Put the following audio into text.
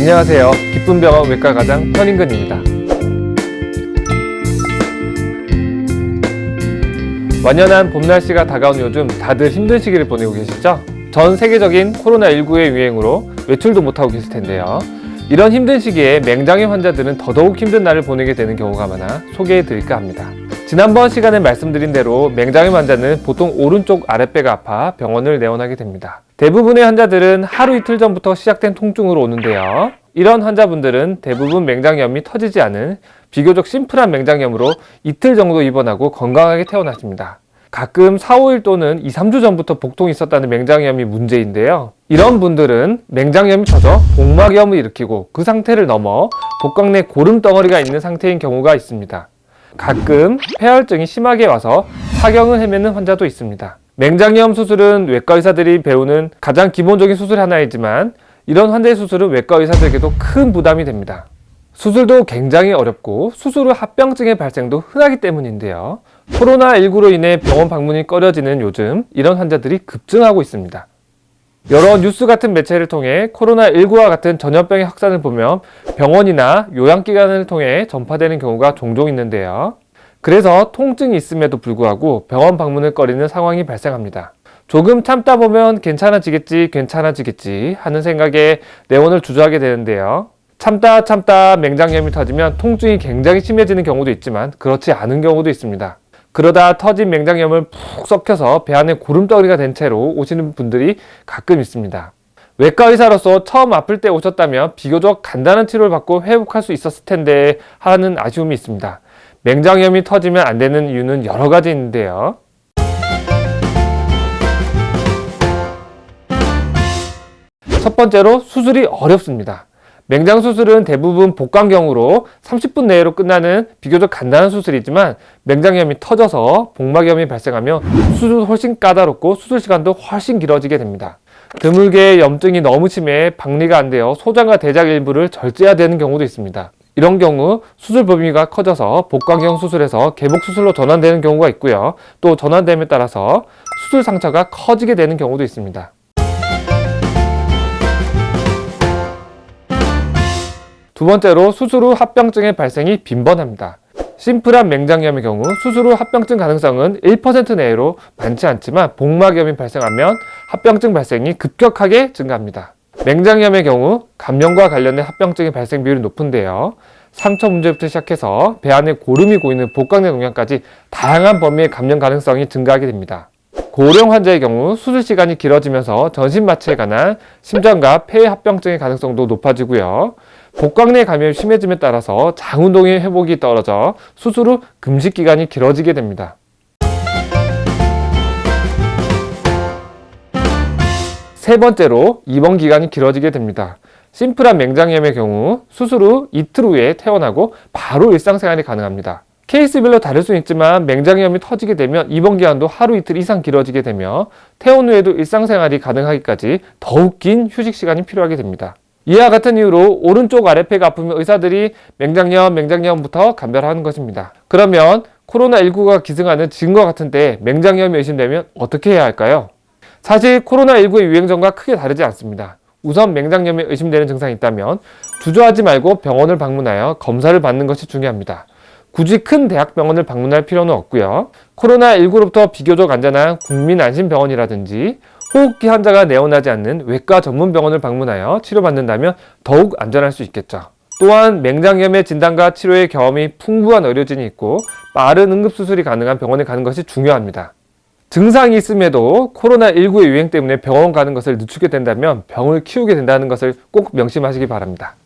안녕하세요. 기쁜 병원 외과 과장 현인근입니다. 완연한 봄 날씨가 다가온 요즘 다들 힘든 시기를 보내고 계시죠? 전 세계적인 코로나19의 유행으로 외출도 못하고 계실 텐데요. 이런 힘든 시기에 맹장염 환자들은 더더욱 힘든 날을 보내게 되는 경우가 많아 소개해 드릴까 합니다. 지난번 시간에 말씀드린 대로 맹장염 환자는 보통 오른쪽 아랫배가 아파 병원을 내원하게 됩니다. 대부분의 환자들은 하루 이틀 전부터 시작된 통증으로 오는데요. 이런 환자분들은 대부분 맹장염이 터지지 않은 비교적 심플한 맹장염으로 이틀 정도 입원하고 건강하게 퇴원하십니다. 가끔 4, 5일 또는 2, 3주 전부터 복통이 있었다는 맹장염이 문제인데요. 이런 분들은 맹장염이 터져 복막염을 일으키고 그 상태를 넘어 복강 내 고름 덩어리가 있는 상태인 경우가 있습니다. 가끔 폐혈증이 심하게 와서 사경을 헤매는 환자도 있습니다. 맹장염 수술은 외과 의사들이 배우는 가장 기본적인 수술 하나이지만 이런 환자의 수술은 외과 의사들에게도 큰 부담이 됩니다. 수술도 굉장히 어렵고 수술 후 합병증의 발생도 흔하기 때문인데요. 코로나19로 인해 병원 방문이 꺼려지는 요즘 이런 환자들이 급증하고 있습니다. 여러 뉴스 같은 매체를 통해 코로나19와 같은 전염병의 확산을 보면 병원이나 요양기관을 통해 전파되는 경우가 종종 있는데요. 그래서 통증이 있음에도 불구하고 병원 방문을 꺼리는 상황이 발생합니다. 조금 참다 보면 괜찮아지겠지, 괜찮아지겠지 하는 생각에 내원을 주저하게 되는데요. 참다 참다 맹장염이 터지면 통증이 굉장히 심해지는 경우도 있지만 그렇지 않은 경우도 있습니다. 그러다 터진 맹장염을 푹 썩혀서 배 안에 고름덩어리가 된 채로 오시는 분들이 가끔 있습니다. 외과 의사로서 처음 아플 때 오셨다면 비교적 간단한 치료를 받고 회복할 수 있었을 텐데 하는 아쉬움이 있습니다. 맹장염이 터지면 안 되는 이유는 여러 가지 있는데요. 첫 번째로 수술이 어렵습니다. 맹장 수술은 대부분 복강경으로 30분 내로 끝나는 비교적 간단한 수술이지만 맹장염이 터져서 복막염이 발생하며 수술 훨씬 까다롭고 수술 시간도 훨씬 길어지게 됩니다. 드물게 염증이 너무 심해 박리가 안 되어 소장과 대작 일부를 절제해야 되는 경우도 있습니다. 이런 경우 수술 범위가 커져서 복강경 수술에서 개복 수술로 전환되는 경우가 있고요. 또 전환됨에 따라서 수술 상처가 커지게 되는 경우도 있습니다. 두 번째로 수술 후 합병증의 발생이 빈번합니다. 심플한 맹장염의 경우 수술 후 합병증 가능성은 1% 내로 많지 않지만 복막염이 발생하면 합병증 발생이 급격하게 증가합니다. 맹장염의 경우 감염과 관련된 합병증의 발생 비율이 높은데요. 상처 문제부터 시작해서 배 안에 고름이 고이는 복강내 농양까지 다양한 범위의 감염 가능성이 증가하게 됩니다. 고령 환자의 경우 수술 시간이 길어지면서 전신 마취에 관한 심장과 폐 합병증의 가능성도 높아지고요. 복강 내 감염이 심해짐에 따라서 장 운동의 회복이 떨어져 수술 후 금식 기간이 길어지게 됩니다. 세 번째로 입원 기간이 길어지게 됩니다. 심플한 맹장염의 경우 수술 후 이틀 후에 퇴원하고 바로 일상생활이 가능합니다. 케이스별로 다를 수는 있지만 맹장염이 터지게 되면 입원 기간도 하루 이틀 이상 길어지게 되며 퇴원 후에도 일상생활이 가능하기까지 더욱 긴 휴식 시간이 필요하게 됩니다. 이와 같은 이유로 오른쪽 아랫배가 아프면 의사들이 맹장염, 맹장염부터 감별하는 것입니다. 그러면 코로나19가 기승하는 지금과 같은 때 맹장염이 의심되면 어떻게 해야 할까요? 사실 코로나19의 유행 전과 크게 다르지 않습니다. 우선 맹장염이 의심되는 증상이 있다면 주저하지 말고 병원을 방문하여 검사를 받는 것이 중요합니다. 굳이 큰 대학병원을 방문할 필요는 없고요. 코로나19로부터 비교적 안전한 국민안심병원이라든지 호흡기 환자가 내원하지 않는 외과 전문 병원을 방문하여 치료받는다면 더욱 안전할 수 있겠죠. 또한 맹장염의 진단과 치료의 경험이 풍부한 의료진이 있고 빠른 응급수술이 가능한 병원에 가는 것이 중요합니다. 증상이 있음에도 코로나19의 유행 때문에 병원 가는 것을 늦추게 된다면 병을 키우게 된다는 것을 꼭 명심하시기 바랍니다.